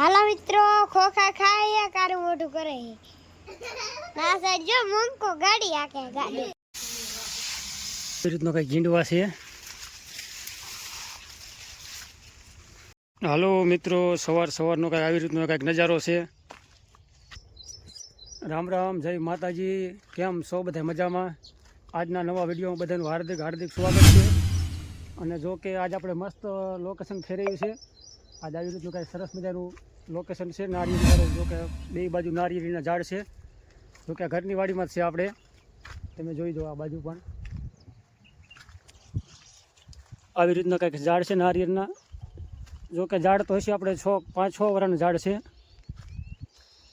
હાલો મિત્રો, ખોખા ખાય કારું મોઢું કરે ના સાહેબ, જો મૂંકો ગાડી આકે ગાડી. એ રીતનો કંઈક ઝીંડવા છે. હાલો મિત્રો, સવાર સવારનો કંઈક આવી રીતનો કંઈક નજારો છે. રામ રામ, જય માતાજી. કેમ છો બધા મજામાં? આજના નવા વિડીયોમાં બધાનું હાર્દિક હાર્દિક સ્વાગત છે. અને જો કે આજ આપણે મસ્ત લોકેશન ફેરવ્યું છે. આજ આવી રીતનું કાંઈ સરસ મજાનું લોકેશન છે નારિયેળ જો કે બે બાજુ નારિયેળીના ઝાડ છે. જો કે ઘરની વાડીમાં જ છે આપણે. તમે જોઈ દો આ બાજુ પણ. આવી રીતના કંઈક ઝાડ છે નારિયેળના જો કે ઝાડ તો હશે આપણે છ, પાંચ, છ વર્ષના ઝાડ છે.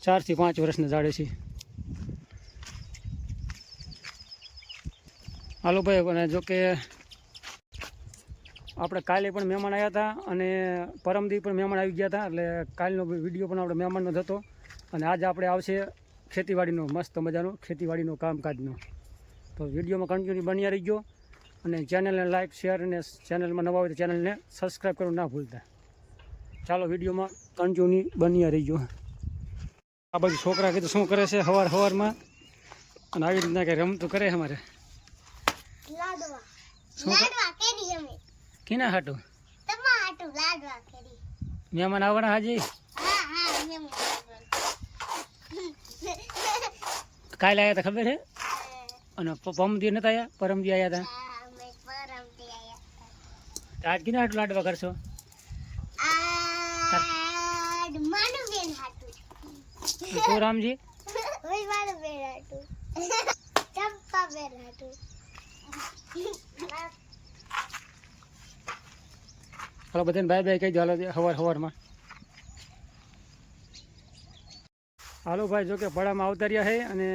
ચારથી પાંચ વર્ષના ઝાડ છે હાલો ભાઈ, અને જો કે આપણે કાલે પણ મહેમાન આવ્યા હતા અને પરમદી પણ મહેમાન આવી ગયા હતા એટલે કાલનો વીડિયો પણ આપણે મહેમાનનો થતો અને આજે આપણે આવશે ખેતીવાડીનો મસ્ત મજાનો ખેતીવાડીનો કામકાજનો. તો વિડીયોમાં કન્ટિન્યુ બન્યા રહી ગયો અને ચેનલને લાઇક શેર અને ચેનલમાં નવા હોય તો ચેનલને સબસ્ક્રાઈબ કરવું ના ભૂલતા. ચાલો વિડીયોમાં કન્ટિન્યુ બન્યા રહીજો. આ બાજુ છોકરા કીધું શું કરે છે સવાર સવારમાં અને આવી રીતના કંઈ રમતું કરે અમારે? શું શું કેના હાટું? તમા હાટુ લાડવા કરી. મહેમાન આવવાના હાજી? હા હા મેં કાલે આવ્યા તા ખબર હે? અને પમદી નતા આવ્યા પરમદી આયા તા? આજ કીધા હાટું લાડવા કરશો? આ માનું બેન હાટુ તું રામજી? ચંપા બેન હાટુ. હાલો બધાને ભાઈ ભાઈ કહી દો, હાલો સવાર સવારમાં હાલો ભાઈ જો કે પડામાં આવતા રહ્યા છે અને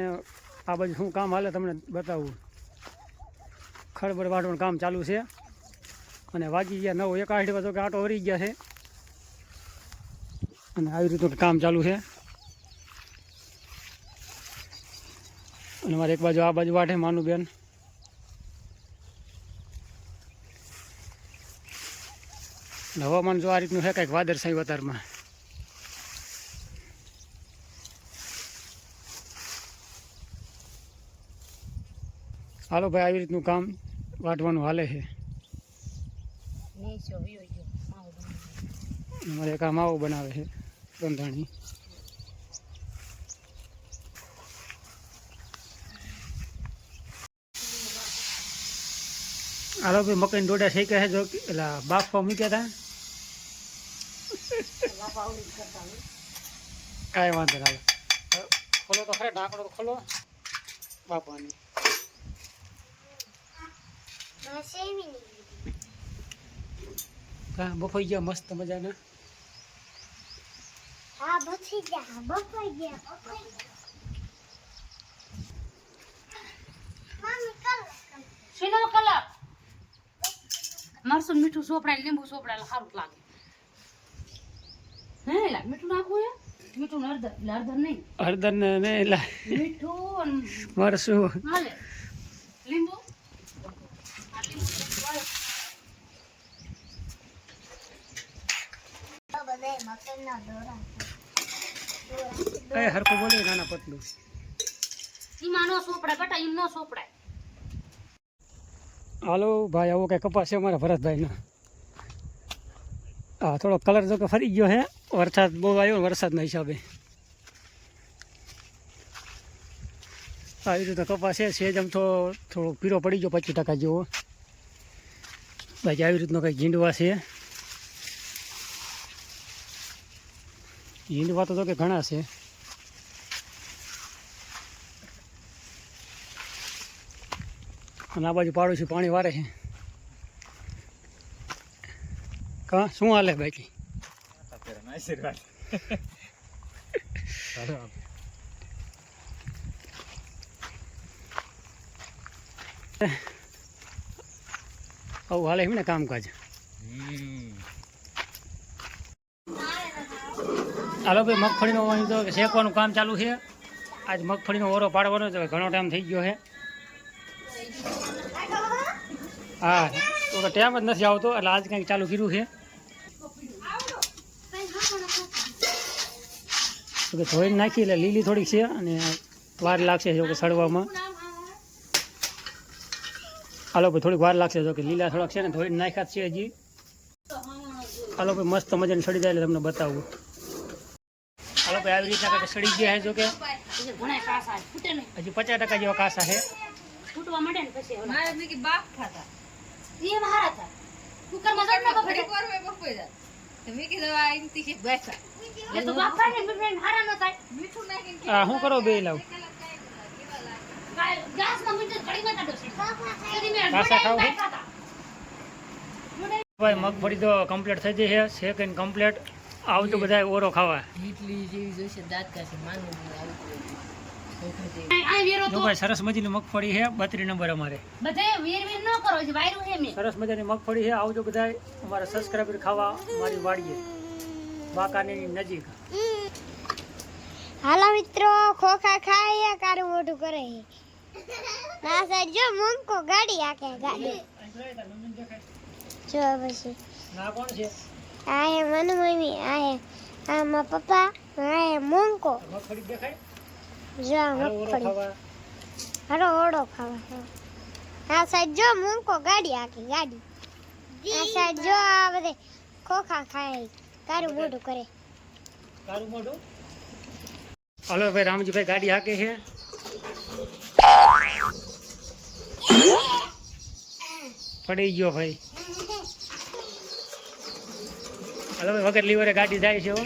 આ બાજુ શું કામ હાલે તમને બતાવું. ખડબડ વાટવાનું કામ ચાલુ છે અને વાગી ગયા નવ એક આઠ કે આટો વરી ગયા છે. અને આવી રીતનું કામ ચાલુ છે. અને મારે એક બાજુ આ બાજુ વાટે માનું બેન હવામાન જો આ રીતનું છે કાંઈક સાંઈ વતારમાં હાલો ભાઈ, આવી રીતનું કામ વાટવાનું હાલે છે. અમારે એક આ માવો બનાવે છે રંધાણી હાલો ભાઈ મકાઈ ડોડા શેક્યા છે, જો પેલા બાફવા મૂક્યા હતા. કાંઈ વાંધો ના ખોલો તો ખરે ઢાંકણો તો ખોલો. બાપાની કા બફાઈ ગયા મસ્ત મજાના? હા બચી ગયા બફાઈ ગયા બફાઈ ગયા. મમ્મી કલ શીનો કલર? મરસું મીઠું સોપડાય લીંબુ સોપડાય સારું લાગે. હે લા મીઠું નાખવું હે? મીઠું હળદર. હળદર નહીં. હળદર ને ને એલા મીઠું મરસું હાલે લીંબુ? આ લીંબુ વાળો. બધા મકઈના દોરા એ હરખું બોલે નાના પતલું. ઈમાં નો સોપડાય બટા ઈમ નો સોપડાય હાલો ભાઈ આવો કઈ કપાસ છે અમારા ભરતભાઈનો. હા, થોડો કલર જો કે ફરી ગયો છે વરસાદ બહુ આવ્યો, વરસાદના હિસાબે. આવી રીતે કપાસ છે, સેજ આમ તો થોડો પીરો પડી ગયો, પચીસ ટકા જેવો. બાકી આવી રીતનો કંઈક ઝીંડવા છે. ઝીંડવા તો કે ઘણા છે. અને આ બાજુ પાડોશી પાણી વારે છે. કા શું હાલે બાકી? આવું હાલે એમ ને કામકાજ. હાલો ભાઈ, મગફળીનો વાણી તો શેકવાનું કામ ચાલુ છે. આજ મગફળીનો ઓરો પાડવાનો છે ઘણો ટાઈમ થઈ ગયો છે. હા તો ટાઈમ જ નથી આવતો, એટલે આજ કંઈક ચાલુ કર્યું છે. કે ધોઈને નાખી એટલે લીલી થોડીક છે અને વાર લાગશે જો કે સડવામાં હાલો ભાઈ થોડીક વાર લાગશે જો કે લીલા થોડાક છે ને ધોઈને નાખ્યા છે હજી. હાલો ભાઈ મસ્ત મજાની સડી જાય એટલે તમને બતાવું. હાલો ભાઈ આવી રીતના કાંઈક સડી ગયા છે જો કે? હજી પચાસ ટકા જેવા કાસા છે ફૂટવા માંડે ને પછી મારા મેં કે બાપ ખાતા. એ મારા હતા. કુકરમાં જડ ના ઘડીક બફાડે. વાર મેં બફાઈ જાત. તો મેં કીધું આ એમથી કે બેસા. એ તો બાફાય ને મીઠું હારા ન થાય મીઠું નાખીને આ શું કરો બે લાવ મીઠું છે. કાસા ખાવ. ડોડાઈ ભાઈ મગફળી તો કમ્પ્લીટ થઈ જઈ છે સેકન્ડ કમ્પ્લીટ આવતું બધા ઓરો ખાવા ઇડલી જેવી જોઈશે દાંત કાશે માનવું નહીં જો ભાઈ સરસ મજાની મગફળી છે બત્રી નંબર અમારે. બધે વેર વેર ન કરો છે વાયરું છે મેં. સરસ મજાની મગફળી છે આવજો બધા અમારા સબસ્ક્રાઈબર ખાવા મારી વાડીએ. બાકાની નજીક. હાલો મિત્રો ખોખા ખાય કારું મોઢું કરે ના સાહેબ જો મૂંગકો ગાડી આકે ગાડી. જો પછી ના કોણ છે? આ હે મનુ મમ્મી આ હે આ મા પપ્પા આ હે મૂંગકો મગફળી દેખાય? જો મગફળી ખાવા. હાલો ઓળો ખાવા આ સાઈડ જો મૂંગકો ગાડી આખી ગાડી. આ સાઈડ જો આ બધે ખોખા ખાય કારું મોઢું કરે. તારું મોઢું? હલો ભાઈ રામજીભાઈ ગાડી હાકે છે. પડી ગયો ભાઈ. હલો ભાઈ વગર લીવરે ગાડી જાય છે હો.